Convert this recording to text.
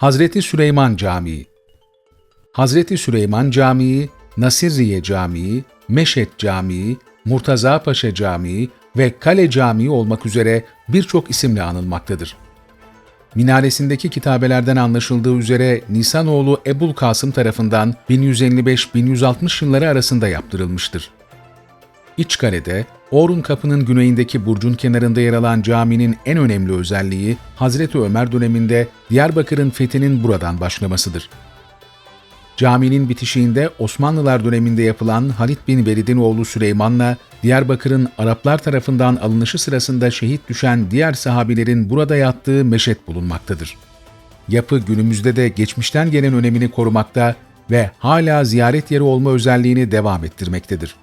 Hazreti Süleyman Camii Hazreti Süleyman Camii, Nasirriye Camii, Meşet Camii, Murtaza Paşa Camii ve Kale Camii olmak üzere birçok isimle anılmaktadır. Minaresindeki kitabelerden anlaşıldığı üzere Nisanoğlu Ebul Kasım tarafından 1155-1160 yılları arasında yaptırılmıştır. İç kalede, Orun Kapı'nın güneyindeki burcun kenarında yer alan caminin en önemli özelliği, Hazreti Ömer döneminde Diyarbakır'ın fethinin buradan başlamasıdır. Caminin bitişiğinde Osmanlılar döneminde yapılan Halit bin Velid'in oğlu Süleyman'la Diyarbakır'ın Araplar tarafından alınışı sırasında şehit düşen diğer sahabilerin burada yattığı meşet bulunmaktadır. Yapı günümüzde de geçmişten gelen önemini korumakta ve hala ziyaret yeri olma özelliğini devam ettirmektedir.